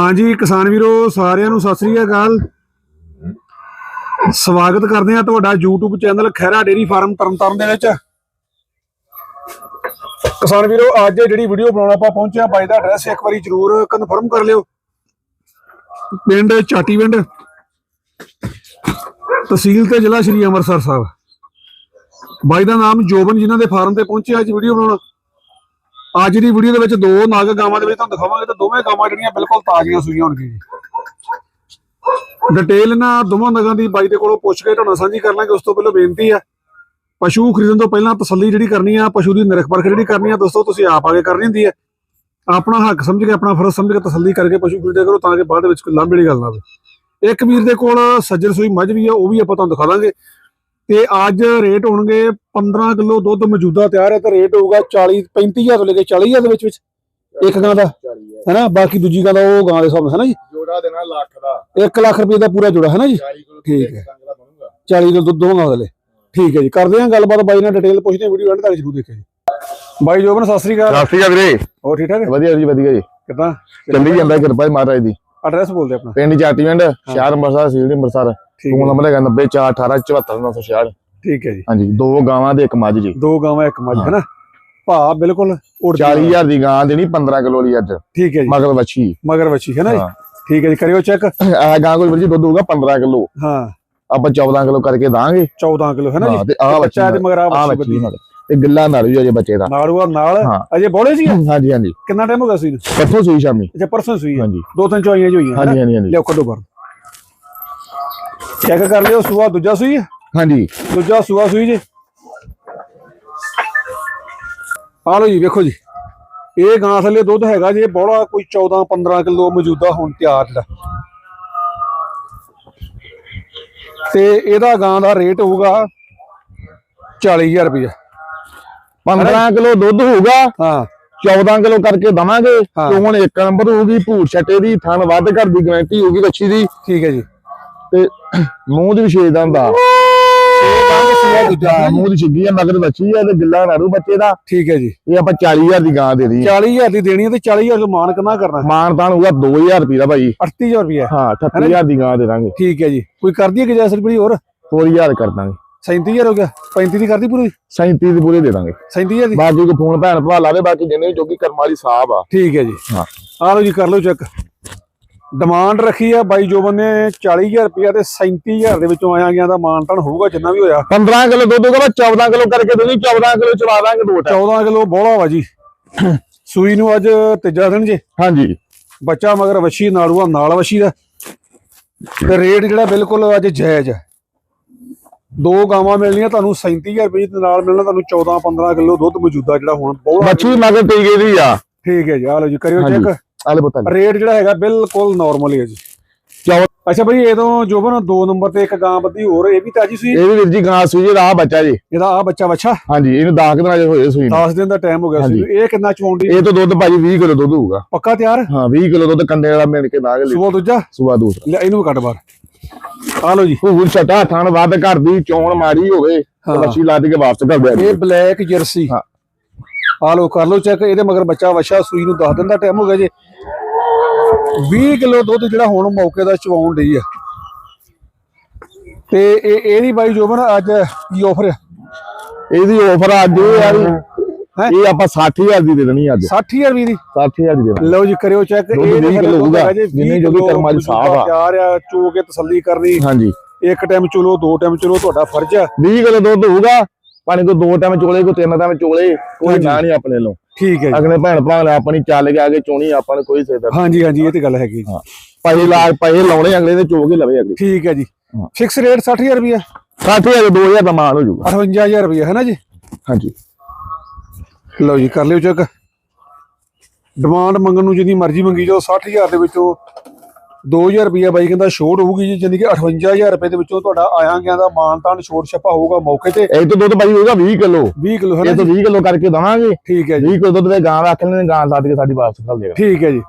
ਹਾਂਜੀ, ਕਿਸਾਨ ਵੀਰੋ, ਸਾਰਿਆਂ ਨੂੰ ਸਤਿ ਸ੍ਰੀ ਅਕਾਲ। ਸਵਾਗਤ ਕਰਦੇ ਆ ਤੁਹਾਡਾ YouTube channel Khaira dairy farm Tarn Taran ਦੇ ਵਿੱਚ। ਕਿਸਾਨ ਵੀਰੋ, ਅੱਜ ਜਿਹੜੀ ਵੀਡੀਓ ਬਣਾਉਣ ਆਪਾਂ ਪਹੁੰਚੇ ਬਾਈ ਦਾ ਐਡਰੈਸ ਇੱਕ ਵਾਰੀ ਜਰੂਰ ਕਨਫਰਮ ਕਰ ਲਿਓ। ਪਿੰਡ ਚਾਟੀਵਿੰਡ, ਤਹਿਸੀਲ ਤੇ ਜ਼ਿਲ੍ਹਾ ਸ਼੍ਰੀ ਅੰਮ੍ਰਿਤਸਰ ਸਾਹਿਬ। ਬਾਈ ਦਾ ਨਾਮ ਜੋਬਨ ਜਿਨ੍ਹਾਂ ਦੇ ਫਾਰਮ ਤੇ ਪਹੁੰਚਿਆ ਅੱਜ ਵੀਡੀਓ ਬਣਾਉਣ। ਅੱਜ ਦੀ ਵੀਡੀਓ ਦੇ ਵਿੱਚ ਦੋ ਨਾਗ ਗਾਵਾਂ ਦੇ ਵਿੱਚ ਤੁਹਾਨੂੰ ਦਿਖਾਵਾਂਗੇ ਤੇ ਦੋਵੇਂ ਗਾਵਾਂ ਜਿਹੜੀਆਂ ਬਿਲਕੁਲ ਤਾਜ਼ੀਆਂ ਸੂਈਆਂ ਹੋਣਗੀਆਂ ਜੀ। ਡਿਟੇਲ ਇਹਨਾਂ ਦੋਵਾਂ ਨਗਾਂ ਦੀ ਬਾਈ ਦੇ ਕੋਲੋਂ ਪੁੱਛ ਕੇ ਤੁਹਾਨੂੰ ਸਾਂਝੀ ਕਰ ਲਾਂਗੇ, ਉਸ ਤੋਂ ਪਹਿਲਾਂ ਬੇਨਤੀ ਹੈ, ਪਸ਼ੂ ਖਰੀਦਣ ਤੋਂ ਪਹਿਲਾਂ ਤਸੱਲੀ ਜਿਹੜੀ ਕਰਨੀ ਆ, ਪਸ਼ੂ ਦੀ ਨਿਰਖ ਪਰਖ ਜਿਹੜੀ ਕਰਨੀ ਆ, ਦੋਸਤੋ ਤੁਸੀਂ ਆਪ ਆਗੇ ਕਰਨੀ ਹੁੰਦੀ ਹੈ। ਆਪਣਾ ਹੱਕ ਸਮਝ ਕੇ, ਆਪਣਾ ਫਰਜ਼ ਸਮਝ ਕੇ ਤਸੱਲੀ ਕਰਕੇ ਪਸ਼ੂ ਖਰੀਦਿਆ ਕਰੋ ਤਾਂ ਕਿ ਬਾਅਦ ਵਿੱਚ ਕੋਈ ਲਾਂਭੇ ਵਾਲੀ ਗੱਲ ਨਾ ਆਵੇ। ਇੱਕ ਵੀਰ ਦੇ ਕੋਲ ਸੱਜਰ ਸੂਈ ਮੱਝ ਵੀ ਆ, ਉਹ ਵੀ ਆਪਾਂ ਤੁਹਾਨੂੰ ਦਿਖਾ ਦਾਂਗੇ। ਤੇ ਅੱਜ ਰੇਟ ਹੋਣਗੇ 15 ਕਿਲੋ ਦੁੱਧ ਮੌਜੂਦਾ ਤਿਆਰ ਹੈ ਤੇ ਰੇਟ ਹੋਊਗਾ 40 35000 ਤੋਂ ਲੈ ਕੇ 40000 ਦੇ ਵਿੱਚ ਵਿੱਚ ਇੱਕ ਗਾਂ ਦਾ ਹੈਨਾ? ਬਾਕੀ ਦੂਜੀ ਗਾਂ ਦਾ ਉਹ ਗਾਂ ਦੇ ਹਿਸਾਬ ਨਾਲ ਹੈਨਾ ਜੀ? ਜੋੜਾ ਦੇਣਾ ਲੱਖ ਦਾ। 1 ਲੱਖ ਰੁਪਏ ਦਾ ਪੂਰਾ ਜੁੜਾ ਹੈਨਾ ਜੀ? 40 ਕਿਲੋ ਠੀਕ ਹੈ। ਦਾ ਬਣੂਗਾ। 40 ਕਿਲੋ ਦੁੱਧ ਦੋਵਾਂ ਦੇ ਲਈ। ਠੀਕ ਹੈ ਜੀ। ਕਰਦੇ ਹਾਂ ਗੱਲਬਾਤ ਬਾਈ ਨਾਲ ਡਿਟੇਲ ਪੁੱਛਦੇ ਹਾਂ ਵੀਡੀਓ ਐਂਡ ਤੱਕ ਜ਼ਰੂਰ ਦੇਖਿਓ ਜੀ। ਬਾਈ ਜੋਬਨ ਸਤਿ ਸ੍ਰੀ ਅਕਾਲ। ਸਤਿ ਸ਼੍ਰੀ ਅਕਾਲ ਵੀਰੇ। ਹੋਰ ਠੀਕ ਠਾਕ? ਵਧੀਆ ਜੀ ਵਧੀਆ ਜੀ। ਕਿਦਾਂ? ਚੱਲੀ ਜਾਂਦਾ ਕਿਰਪਾ ਜੀ ਮਹਾਰਾਜ ਦੀ। ਐਡਰੈਸ ਬੋਲਦੇ ਆਪਣਾ। ਪਿੰਡ ਚਾਟੀਵਿੰਡ ਸ਼ਹਿਰ ਅੰਮ੍ਰਿਤਸਰ ਸੀਲ ਅੰਮ੍ਰਿਤਸਰ। ਫੋਨ ਹੈ ਨੰਬਰ ਹੈਗਾ 90418 ਠੀਕ ਹੈ ਜੀ। ਹਾਂਜੀ ਦੋ ਗਾਵਾਂ ਦੇ ਇੱਕ ਮੱਝ ਜੀ। ਦੋ ਗਾਵਾਂ ਇੱਕ ਮੱਝ ਹੈਨਾ? ਭਾ ਬਿਲਕੁਲ ਉੜ 40000 ਦੀ ਗਾਂ ਦੇਣੀ 15 ਕਿਲੋ ਲਈ ਅੱਜ। ਠੀਕ ਹੈ ਜੀ। ਮਗਰ ਵੱਛੀ। ਮਗਰ ਵੱਛੀ ਹੈਨਾ ਜੀ? ਹਾਂ। ਠੀਕ ਹੈ ਜੀ ਕਰਿਓ ਚੈੱਕ। ਆ ਗਾਂ ਕੋਈ ਵੀਰ ਜੀ ਦੁੱਧ ਹੋਊਗਾ 15 ਕਿਲੋ। ਹਾਂ। ਆਪਾਂ 14 ਕਿਲੋ ਕਰਕੇ ਦਾਂਗੇ। 14 ਕਿਲੋ ਹਾਂ, ਜੀ? ਤੇ ਆਹ ਤੇ ਬੱਚਾ ਬੱਚਾ ਤੇ ਮਗਰ ਆ ਆ ਮਗਰ ਤੇ ਗਿੱਲਾ ਨਾਲ ਵੀ ਅਜੇ ਬੱਚੇ ਦਾ। ਨਾੜੂਆ ਨਾਲ। ਹਾਂ। ਅਜੇ ਬੋਲੇ ਸੀ ਹਾਂਜੀ ਹਾਂਜੀ। ਕਿੰਨਾ ਟਾਈਮ ਹੋ ਗਿਆ ਸੀ ਪਰਸੋਂ ਸੂਈ ਸ਼ਾਮੀ। ਅੱਛਾ ਪਰਸੋਂ ਸੂਈ ਹੈ ਹਾਂਜੀ। ਦੋ ਤਿੰਨ ਚੋਈਆਂ ਹਾਂਜੀ ਹਾਂਜੀ ਹਾਂਜੀ। ਲਿਓ ਕੱਢੋ ਬਾਹਰ। ਚੈੱਕ ਕਰ ਲਿਓ ਸੂਆ ਦੂਜਾ ਸੂਈ? ਹੈ ਹਾਂਜੀ। ਦੂਜਾ ਸੂਆ ਸੂਈ ਜੀ। ਆ ਲਓ ਜੀ ਵੇਖੋ ਜੀ। ਇਹ ਗਾਂ ਥੱਲੇ ਦੁੱਧ ਹੈਗਾ ਜੀ ਬੋਲਾ ਕੋਈ 14 15 ਕਿਲੋ ਮੌਜੂਦਾ ਹੁਣ ਤਿਆਰ ਜਿਹੜਾ। ਤੇ ਇਹਦਾ ਗਾਂ ਦਾ ਰੇਟ ਹੋਊਗਾ 40000 ਰੁਪਏ 15 ਕਿਲੋ ਦੁੱਧ ਹੋਊਗਾ ਹਾਂ। 14 ਕਿਲੋ ਕਰਕੇ ਦਵਾਂਗੇ ਹੁਣ ਇੱਕ ਨੰਬਰ ਹੋਊਗੀ ਭੂਰ ਛੱਟੇ ਦੀ ਥਣ ਵੱਧ ਘਰ ਦੀ ਗਾਰੰਟੀ ਹੋਊਗੀ ਬੱਚੀ ਦੀ। ਠੀਕ ਹੈ ਜੀ। ਤੇ ਮੂੰਹ ਦੀ ਵਿਸ਼ੇਸ਼ ਦਾ ਹੁੰਦਾ ਸੂਆ ਦੂਜਾ ਹਾਂ, ਮੂੰਹ ਦੀ ਛਿੱਗੀ ਆ ਮਗਰ ਬੱਚੀ ਆ ਤੇ ਗਿੱਲਾ ਨਾਰੂ ਬੱਚੇ ਦਾ। ਠੀਕ ਹੈ ਜੀ। ਇਹ ਆਪਾਂ 40000 ਦੀ ਗਾਂ ਦੇ ਦੀ 40000 ਦੀ ਦੇਣੀ ਹੈ ਤੇ 40000 ਦਾ ਮਾਨ ਕਿੰਨਾ ਕਰਨਾ ਮਾਨ ਤਾਨ ਹੋਊਗਾ 2000 ਰੁਪਏ ਦਾ ਭਾਈ। 38000 ਰੁਪਏ। ਹਾਂ 38000 ਦੀ ਗਾਂ ਦੇ ਦਾਂਗੇ। ਠੀਕ ਹੈ ਜੀ। ਕੋਈ ਕਰਦੀ ਹੈ ਕਿ ਜੈਸਰ ਪੂਰੀ ਹੋਰ? 4000 ਕਰ ਦਾਂਗੇ। 37000 ਹੋ ਗਿਆ। 35 ਦੀ ਕਰਦੀ ਪੂਰੀ? 37 ਦੇ ਪੂਰੇ ਦੇ ਦਾਂਗੇ। 37000 ਦੀ? ਬਾਕੀ ਕੋ ਫੋਨ ਭੈਣ ਭਰਾ ਲਾਵੇ ਬਾਕੀ ਜਿੰਨੇ ਵੀ ਜੋਗੀ ਕਰਮ ਵਾਲੀ ਸਾਹਿਬ ਆ। ਠੀਕ ਹੈ ਜੀ। ਹਾਂ। ਆ ਲਓ ਜੀ ਕਰ ਲਓ ਚੈੱਕ। ਡਿਮਾਂਡ ਰੱਖੀ ਆ ਬਾਈ ਜੋਬਨ ਨੇ 40000 ਰੁਪਇਆ ਤੇ 37000 ਦੇ ਵਿੱਚੋਂ ਆਇਆ ਗਿਆ ਦਾ ਮਾਨਤਨ ਹੋਊਗਾ ਜਿੰਨਾ ਵੀ ਹੋਇਆ। 15 ਕਿਲੋ ਦੁੱਧ ਹੋਊਗਾ ਮੈਂ 14 ਕਿਲੋ ਕਰਕੇ ਦੇਣੀ 14 ਕਿਲੋ ਚਵਾ ਦਾਂਗੇ ਦੋ ਟਾਈਮ 14 ਕਿਲੋ ਬੋਲਾ ਵਾ ਜੀ। ਸੂਈ ਨੂੰ ਅੱਜ ਤੀਜਾ ਦਿਨ ਜੇ। ਹਾਂਜੀ। ਬੱਚਾ ਮਗਰ ਵਛੀ ਨਾੜੂਆ ਨਾਲ ਵਛੀ ਦਾ। ਤੇ ਰੇਟ ਜਿਹੜਾ ਬਿਲਕੁਲ ਅੱਜ ਜਾਇਜ਼ ਹੈ ਦੋ ਗਾਵਾਂ ਮਿਲਣੀਆਂ ਤੁਹਾਨੂੰ 37000 ਰੁਪਏ ਦੇ ਨਾਲ ਮਿਲਣਾ ਤੁਹਾਨੂੰ 14 15 ਕਿਲੋ ਦੁੱਧ ਮੌਜੂਦਾ ਜਿਹੜਾ ਹੁਣ ਬੋਲਾ ਬੱਚੀ ਮਗਰ ਟੀਕੇ ਦੀ ਆ। ਠੀਕ ਹੈ ਜੀ ਆ ਲਓ ਜੀ ਕਰਿਓ। ਚੈੱਕ ਆਲੇ ਬਤਾ ਰੇਟ ਜਿਹੜਾ ਹੈਗਾ ਬਿਲਕੁਲ ਨਾਰਮਲ ਹੀ ਹੈ ਜੀ। ਚੌ- ਅੱਛਾ ਭਾਈ ਇਹ ਤੋਂ ਜੋਬਨ ਦੋ ਨੰਬਰ ਤੇ ਇੱਕ ਗਾਂ ਬੱਦੀ ਹੋਰ ਇਹ ਵੀ ਤਾਜੀ ਸੂਈ ਇਹ ਵੀ ਵੀਰ ਜੀ ਗਾਂ ਸੂਈ ਜਿਹੜਾ ਆ ਬੱਚਾ ਜੀ। ਇਹਦਾ ਆ ਬੱਚਾ ਵੱਛਾ ਹਾਂਜੀ ਇਹਨੂੰ 10 ਦਿਨਾਂ ਜੇ ਹੋਏ ਸੂਈ ਨੂੰ। 10 ਦਿਨ ਦਾ ਟਾਈਮ ਹੋ ਗਿਆ ਸੀ ਇਹ ਕਿੰਨਾ ਚਵਾਉਂਦੀ ਇਹ ਤੋਂ ਦੁੱਧ ਭਾਜੀ 20 ਕਿਲੋ ਦੁੱਧ ਹੋਊਗਾ। ਪੱਕਾ ਤਿਆਰ? ਹਾਂ 20 ਕਿਲੋ ਦੁੱਧ ਕੰਡੇ ਵਾਲਾ ਮਿਲ ਕੇ ਦਾਗ ਲਈ ਸੂਆ ਦੂਜਾ? ਸੁਬਾ ਦੂਸਰਾ। ਲੈ ਇਹਨੂੰ ਵੀ ਕੱਢ ਬਾਹਰ। ਆ ਲਓ ਜੀ। ਭੂਰ ਛਟਾ ਥਣ ਵੱਧ ਘਰ ਦੀ ਚੋਣ ਮਾਰੀ ਹੋਵੇ ਮੱਛੀ ਲੱਦ ਕੇ ਵਾਪਸ ਕਰ ਦਿਆ ਇਹ ਬਲੈਕ ਜਰਸੀ ਹਾਂ। ਆ ਲਓ ਕਰ ਲਓ ਚੈੱਕ ਇਹਦੇ ਮਗਰ ਬੱਚਾ ਵਛਾ ਸੂਈ ਨੂੰ 10 ਦਿਨ ਦਾ ਟਾਈਮ ਹੋ ਗਿਆ ਜੀ। 20 ਕਿਲੋ ਦੁੱਧ ਜਿਹੜਾ ਹੁਣ ਮੌਕੇ ਦਾ ਚਵਾਉਣ ਡਈ ਆ। ਤੇ ਇਹ ਇਹਦੀ ਬਾਈ ਜੋਬਨ ਅੱਜ ਕੀ ਆਫਰ ਆ? ਇਹਦੀ ਆਫਰ ਅੱਜ ਇਹ ਆ ਵੀ ਇਹ ਆਪਾਂ 60000 ਦੀ ਦੇ ਦੇਣੀ ਅੱਜ। 60000 ਰੁਪਏ ਦੀ? 60000 ਦੀ ਦੇਣੀ। ਲਓ ਜੀ ਕਰਿਓ ਚੈੱਕ ਵੀਹ ਕਿੱਲੋ ਹੋਊਗਾ, ਜਿੰਨੇ ਜੋ ਵੀ ਕਰਮਾਂ ਦੀ ਸਾਫ਼ ਆ। ਤਿਆਰ ਆ ਚੋ ਕੇ ਤਸੱਲੀ ਕਰਨੀ। ਹਾਂਜੀ। ਇੱਕ ਟਾਈਮ ਚਲੋ ਦੋ ਟਾਈਮ ਚਲੋ ਤੁਹਾਡਾ ਫਰਜ਼ ਆ। 20 ਕਿਲੋ ਦੁੱਧ ਹੋਊਗਾ ਪਾਣੀ ਕੋ ਦੋ ਟਾਈਮ ਚੋਲੇ ਕੋ ਤਿੰਨ ਟਾਈਮ ਚੋਲੇ ਕੋਈ। ਨਾ ਨਹੀਂ ਆਪਣੇ ਲੋ। ਠੀਕ ਹੈ ਅਗਲੇ ਭੈਣ ਭਰਾ ਨੇ ਆਪਣੀ ਚੱਲ ਕੇ ਆਗੇ ਚੋਣੀ ਆਪਾਂ ਨੂੰ ਕੋਈ ਸੇਦਾ ਹਾਂਜੀ ਹਾਂਜੀ ਇਹ ਤੇ ਗੱਲ ਹੈਗੀ ਜੀ। ਪੈਸੇ ਲਾ ਪੈਸੇ ਲਾਉਣੇ ਅਗਲੇ ਦੇ ਚੋ ਕੇ ਲਵੇ ਅਗਲੇ। ਠੀਕ ਹੈ ਜੀ। ਹਾਂ। ਫਿਕਸ ਰੇਟ 60000 ਰੁਪਏ 60000 2000 ਦਾ ਮਾਲ ਹੋ ਜਾਊਗਾ। 58000 ਰੁਪਏ ਹੈ ਨਾ ਜੀ? ਹਾਂਜੀ। ਲਓ ਜੀ ਕਰ ਲਿਓ ਚੈੱਕ। ਡਿਮਾਂਡ ਮੰਗਣ ਨੂੰ ਜਿੰਨੀ ਮਰਜ਼ੀ ਮੰਗੀ ਜਾਓ 60000 ਦੇ ਵਿੱਚੋਂ 2000 ਰੁਪਏ ਬਾਈ ਕਹਿੰਦਾ ਛੋਟ ਹੋਊਗੀ ਜੀ ਜਾਨੀ ਕਿ 58000 ਰੁਪਏ ਦੇ ਵਿੱਚੋਂ ਤੁਹਾਡਾ ਆਇਆ ਗਿਆ ਦਾ ਮਾਨਤਾਨ ਛੋਟ ਛੱਪਾ ਹੋਊਗਾ ਮੌਕੇ ਤੇ। ਇਹ ਤੋਂ ਦੁੱਧ ਭਾਜੀ ਹੋਊਗਾ 20 ਕਿਲੋ। 20 ਕਿਲੋ ਹੈ ਇਹ ਤੋਂ ਜੀ? 20 ਕਿਲੋ ਕਰਕੇ ਦਵਾਂਗੇ। ਠੀਕ ਹੈ ਜੀ। 20 ਕਿਲੋ ਦੁੱਧ ਦੇ ਗਾਂ ਰੱਖ ਲੈਣੇ ਗਾਂ ਕੇ ਸਾਡੀ ਵਾਪਸ ਕਰ ਦੇਗਾ ਠੀਕ ਹੈ ਜੀ।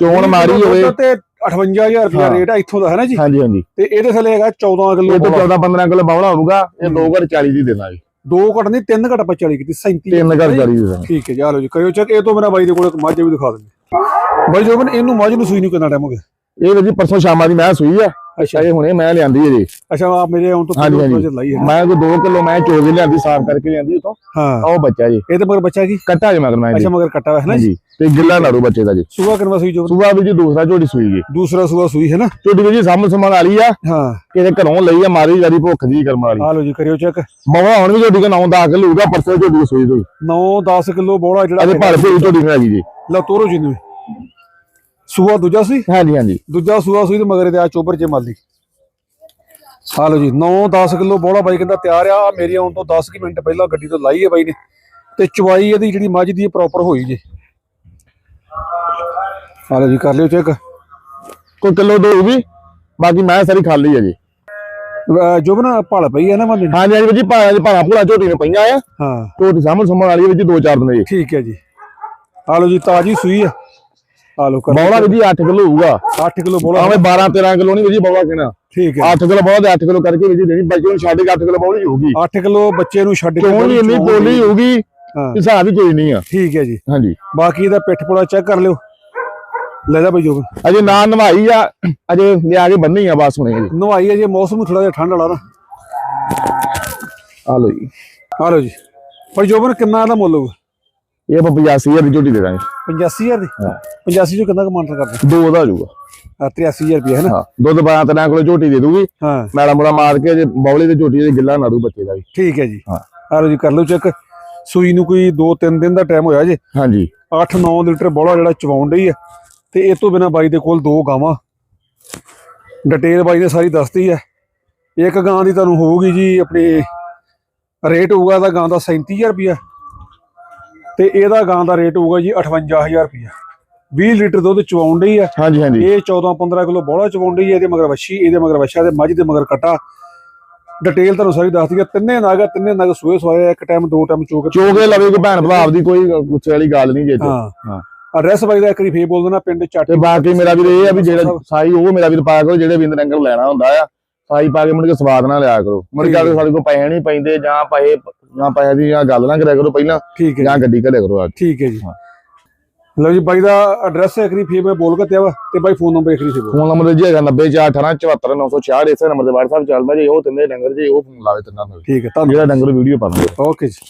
ਚੋਣ ਮਾਰੀ ਹੋਵੇ। ਤੇ 58000 ਰੁਪਏ। ਰੇਟ ਆ ਇੱਥੋਂ ਦਾ ਹੈ ਨਾ ਜੀ। ਹਾਂਜੀ ਹਾਂਜੀ। ਤੇ ਇਹਦੇ ਥੱਲੇ ਹੈਗਾ 14 ਇਹ ਕਿਲੋ ਤੋਂ 14 15 ਕਿਲੋ ਬਾਵਲਾ ਹੋਊਗਾ ਇਹ 2 ਘਰ 40 ਦੀ ਦੇਣਾ ਜੀ। ਦੋ ਘਟ ਨਹੀਂ ਤਿੰਨ ਘਟ ਆਪਾਂ 40 ਕੀਤੀ 37 ਤਿੰਨ ਘਰ 40 ਦੀ ਠੀਕ ਹੈ ਜੀ ਆ ਲਓ ਜੀ ਕਰਿਓ ਚੈੱਕ ਇਹ ਤੋਂ ਮੇਰਾ ਬਾਈ ਦੇ ਕੋਲ ਇੱਕ ਮੱਝ ਵੀ ਦਿਖਾ ਦਿੰਦੇ। ਬਾਈ ਜੋਬਨ ਇਹਨੂੰ ਮੱਝ ਨੂੰ ਸੂਈ ਨੂੰ ਕਿੰਨਾ ਟਾਈਮ ਹੋ ਗਿਆ? ਇਹ ਵੀਰ ਜੀ ਪਰਸੋਂ ਸ਼ਾਮਾਂ ਦੀ ਮੈਂ ਸੂਈ ਆ। ਅੱਛਾ। ਇਹ ਹੁਣੇ ਮੈਂ ਲਿਆਂਦੀ ਹੈ ਜੀ। ਅੱਛਾ ਆ ਮੇਰੇ ਆਉਣ ਤੋਂ ਹਾਂਜੀ, ਹਾਂਜੀ। ਚ ਲਾਈ ਹੈ। ਮੈਂ ਕੋਈ 2 ਕਿਲੋ ਮੈਂ ਚੋ ਕੇ ਲਿਆਂਦੀ ਸਾਫ਼ ਕਰਕੇ ਲਿਆਂਦੀ ਉਤੋਂ ਹਾਂ। ਉਹ ਬੱਚਾ ਜੀ। ਇਹ ਤੇ ਮਗਰ ਬੱਚਾ ਕੀ ਕੱਟਾ ਜੀ ਮਗਰ ਮੈਂ ਜੀ। ਅੱਛਾ ਮਗਰ ਕੱਟਾ ਹੈ ਨਾ ਜੀ? ਤੇ ਗਿੱਲਾ ਨਾੜੂ ਬੱਚੇ ਦਾ ਜੀ। ਸੂਆ ਕਿੰਨਾ ਸੂਈ ਜੋਬਨ ਸੂਆ ਵੀ ਜੀ ਦੂਸਰਾ ਝੋਟੀ ਸੂਈ ਜੀ। ਦੂਸਰਾ ਸੂਆ ਸੂਈ ਹੈ ਨਾ? ਝੋਟੀ ਵੀ ਜੀ ਸਾਹਮਣੇ ਸਮਾਨ ਵਾਲੀ ਆ। ਹਾਂ। ਕਿਤੇ ਘਰੋਂ ਲਈ ਆ ਮਾਰੀ ਜਾਰੀ ਭੁੱਖ ਦੀ ਕਰਮ ਵਾਲੀ। ਆ ਲਓ ਜੀ ਕਰਿਓ ਚੈੱਕ। ਮਵਾ ਹੁਣ ਵੀ ਝੋਟੀ ਕੋ 9 10 ਕਿਲੋ ਹੋਊਗਾ ਪਰਸੋਂ ਝੋਟੀ ਸੂਈ ਤੋਂ 9 10 ਕਿਲੋ ਬੋੜਾ ਜਿਹੜਾ ਭੜ ਭੂਈ ਝੋਟੀ ਨੂੰ ਹੈਗੀ ਜੀ। ਲਓ ਤੋਰੋ ਜੀ ਨੂੰ ਸੂਆ ਦੂਜਾ ਸੀ? ਹਾਂਜੀ ਹਾਂਜੀ। ਦੂਜਾ ਸੂਆ ਸੂਈ ਤੇ ਮਗਰ ਤੇ ਆ ਚੋਬਰ ਜੇ ਮਾਲੀ। ਆ ਲਓ ਜੀ 9 10 ਕਿਲੋ ਬੋੜਾ ਬਾਈ ਕਹਿੰਦਾ ਤਿਆਰ ਆ ਮੇਰੀ ਆਉਣ ਤੋਂ 10 ਕੁ ਮਿੰਟ ਪਹਿਲਾਂ ਗੱਡੀ ਤੋਂ ਲਾਈ ਹੈ ਬਾਈ ਨੇ। ਤੇ ਚਵਾਈ ਇਹਦੀ ਜਿਹੜੀ ਮੱਝ ਦੀ ਪ੍ਰੋਪਰ ਹੋਈ ਜੇ। ਆ ਲਓ ਜੀ ਕਰ ਲਿਓ ਚੈੱਕ ਕੋਈ ਕਿਲੋ ਦੋ ਹੋਊਗੀ ਬਾਕੀ ਮੈਂ ਸਾਰੀ ਖਾਲੀ ਹੈ ਜੀ। ਜੋਬਨ ਭਲ ਪਈ ਹੈ ਨਾ ਮੰਨ ਹਾਂਜੀ ਹਾਂਜੀ ਜੀ ਭਾਣਾ ਜੀ ਭੂਲਾ ਝੋਟੀ ਨੇ ਪਈਆਂ ਆ। ਹਾਂ। ਝੋਟੀ ਸਾਹਮਣੇ ਸਮਾਨ ਵਾਲੀ ਜੀ ਦੋ ਚਾਰ ਦਿਨ ਜੀ ਠੀਕ ਹੈ ਜੀ। ਆ ਲਓ ਜੀ ਤਾਜੀ ਸੂਈ ਆ। ਆ ਕਰ। ਬੌਲਾ ਜੀ 8 ਕਿਲੋ ਹੋਊਗਾ। 8 ਕਿਲੋ ਬੋਲਾ। ਆਵੇਂ 12 13 ਕਿਲੋ ਨਹੀਂ ਵੀਰ ਜੀ ਬੌਲਾ ਠੀਕ ਹੈ। 8 ਕਿਲੋ ਬੌਲਾ ਤੇ 8 ਕਿਲੋ ਕਰਕੇ ਜੀ ਦੇਣੀ। ਬੱਚੇ ਨੂੰ ਛੱਡ ਕੇ 8 ਕਿਲੋ ਬੌਲੀ ਹੋਊਗੀ। 8 ਕਿਲੋ ਬੱਚੇ ਨੂੰ ਛੱਡ ਕਿਉਂ ਨਹੀਂ ਇੰਨੀ ਪੋਲੀ ਹੋਊਗੀ? ਹਿਸਾਬ ਹੀ ਕੋਈ ਨਹੀਂ ਆ। ਠੀਕ ਹੈ ਜੀ। ਹਾਂਜੀ। ਬਾਕੀ ਇਹਦਾ ਪਿੱਠ ਪੋੜਾ ਚੈੱਕ ਕਰ ਲਿਓ। ਲੈ ਜਾ ਬਈ ਅਜੇ ਨਾ ਨਵਾਈ ਆ। ਅਜੇ ਲਿਆ ਕੇ ਬੰਨੀ ਆ ਬਸ ਹੁਣੇ ਜੀ। ਨਵਾਈ ਹੈ ਜੇ ਮੌਸਮ ਥੋੜਾ ਜਿਹਾ ਠੰਡ ਵਾਲਾ ਨਾ। ਆ ਲੋ ਜੀ। ਆ ਲਓ ਜੀ। ਪਰ ਜੋਬਨ ਕਿੰਨਾ ਦਾ ਮੁੱਲ ਹੋਊਗਾ? ਇਹ ਆਪਾਂ 85000 ਦੀ ਝੋਟੀ ਦੇ ਦਾਂਗੇ। 85000 ਦੀ? ਹਾਂ। 85 ਚੋਂ ਕਿੰਨਾ ਕਮਾਂਟਰ ਕਰਦੇ? ਦੋ ਦਾ ਹੋਊਗਾ ਆ 83000 ਰੁਪਏ ਹੈ ਨਾ ਹਾਂ। ਦੁੱਧ 12 13 ਕਿਲੋ ਝੋਟੀ ਦੇ ਦੂਗੀ ਹਾਂ। ਮੈਲਾ ਮੁਲਾ ਮਾਰ ਕੇ ਜੇ ਬੌਲੀ ਤੇ ਝੋਟੀ ਦੇ ਗਿੱਲਾ ਨਾੜੂ ਬੱਚੇ ਦਾ ਵੀ। ਠੀਕ ਹੈ ਜੀ। ਹਾਂ। ਆ ਲਓ ਜੀ ਕਰ ਲਓ ਚੈੱਕ। ਸੂਈ ਨੂੰ ਕੋਈ 2-3 ਦਿਨ ਦਾ ਟਾਈਮ ਹੋਇਆ ਜੇ। ਹਾਂਜੀ। 8-9 ਲੀਟਰ ਬੋਲਾ ਜਿਹੜਾ ਚਵਾਉਣ ਡਈ ਆ। ਤੇ ਇਹ ਤੋਂ ਬਿਨਾ ਬਾਈ ਦੇ ਕੋਲ ਦੋ ਗਾਵਾਂ। ਡਿਟੇਲ ਬਾਈ ਨੇ ਸਾਰੀ ਦੱਸਤੀ ਹੈ ਇੱਕ ਗਾਂ ਦੀ ਤੁਹਾਨੂੰ ਹੋਊਗੀ ਜੀ ਆਪਣੀ ਰੇਟ ਹੋਊਗਾ ਇਹਦਾ ਗਾਂ ਦਾ 37000 ਰੁਪਇਆ। ਤੇ ਇਹਦਾ ਗਾਂ ਦਾ ਰੇਟ ਹੋਊਗਾ ਜੀ 58000 ਰੁਪਇਆ 20 ਲੀਟਰ ਦੁੱਧ ਚਵਾਉਣ ਡਈ ਆ। ਹਾਂਜੀ ਹਾਂਜੀ। ਇਹ 14-15 ਕਿਲੋ ਬੋਲਾ ਚਵਾਉਣ ਡਈ ਆ ਇਹਦੇ ਮਗਰ ਵੱਛੀ ਇਹਦੇ ਮਗਰ ਵੱਛਾ ਤੇ ਮੱਝ ਦੇ ਮਗਰ ਕਟਾ। ਡਿਟੇਲ ਤੁਹਾਨੂੰ ਸਾਰੀ ਦੱਸਦੀ ਆ। ਤਿੰਨੇ ਨਾਗ ਤਿੰਨੇ ਨਾਗ ਸੂਏ ਸਵਾਏ ਆ, ਇੱਕ ਟਾਈਮ ਦੋ ਟਾਈਮ ਚੋ ਕੇ ਚੋਗੇ ਲਵੇ ਕੋਈ ਭੈਣ ਭਰਾ ਆਪਦੀ ਕੋਈ ਗੁੱਸੇ ਵਾਲੀ ਗੱਲ ਨਹੀਂ ਜੇ ਹਾਂ। ਹਾਂ। ਐਡਰੈਸ ਬਾਈ ਦਾ ਇੱਕ ਵਾਰੀ ਫੇਰ ਬੋਲ ਦੇਣਾ ਪਿੰਡ ਚੱਟ ਤੇ ਬਾਕੀ ਮੇਰਾ ਵੀਰ ਇਹ ਆ ਵੀ ਜਿਹੜਾ ਸਾਈ ਉਹ ਮੇਰਾ ਵੀਰ ਪਾਇਆ ਕਰੋ ਜਿਹੜੇ ਬਿੰਦ ਰੰਗਰ ਲੈਣਾ ਹੁੰਦਾ ਆ। ਸਾਈ ਪਾ ਕੇ ਮੁੜ ਕੇ ਸਵਾਦ ਨਾਲ ਲਿਆ ਕਰੋ। ਮੁੜ ਕੇ ਹੈ। ਸਾਡੇ ਕੋਲ ਪੈਸੇ ਨਹੀਂ ਪੈਂਦੇ ਜਾਂ ਪੈਸੇ ਜਾਂ ਪੈਸੇ ਦੀ ਜਾਂ ਗੱਲ ਨਾ ਕਰਿਆ ਕਰੋ ਪਹਿਲਾਂ ਠੀਕ ਹੈ ਜਾਂ ਗੱਡੀ ਘੱਲਿਆ ਕਰੋ ਆ ਠੀਕ ਹੈ ਜੀ। ਹਾਂ। ਲਓ ਜੀ ਬਾਈ ਦਾ ਐਡਰੈਸ ਇੱਕ ਵਾਰੀ ਫੇਰ ਮੈਂ ਬੋਲ ਕੇ ਵਾ ਤੇ ਬਾਈ ਫੋਨ ਨੰਬਰ ਫੇਰ ਬੋਲ। ਫੋਨ ਨੰਬਰ ਜੀ ਹੈਗਾ 90418 ਇਸੇ ਨੰਬਰ ਤੇ WhatsApp ਚੱਲਦਾ ਜੇ ਉਹ ਤਿੰਨੇ ਡੰਗਰ ਜੇ ਉਹ ਫੋਨ ਲਾਵੇ ਤਿੰਨਾਂ ਨੂੰ। ਠੀਕ ਹੈ ਧੰਨਵਾਦ। ਜਿਹੜਾ ਡੰਗਰ ਵੀਡੀਓ ਪਾਉਂਦੇ। ਓਕੇ ਜੀ।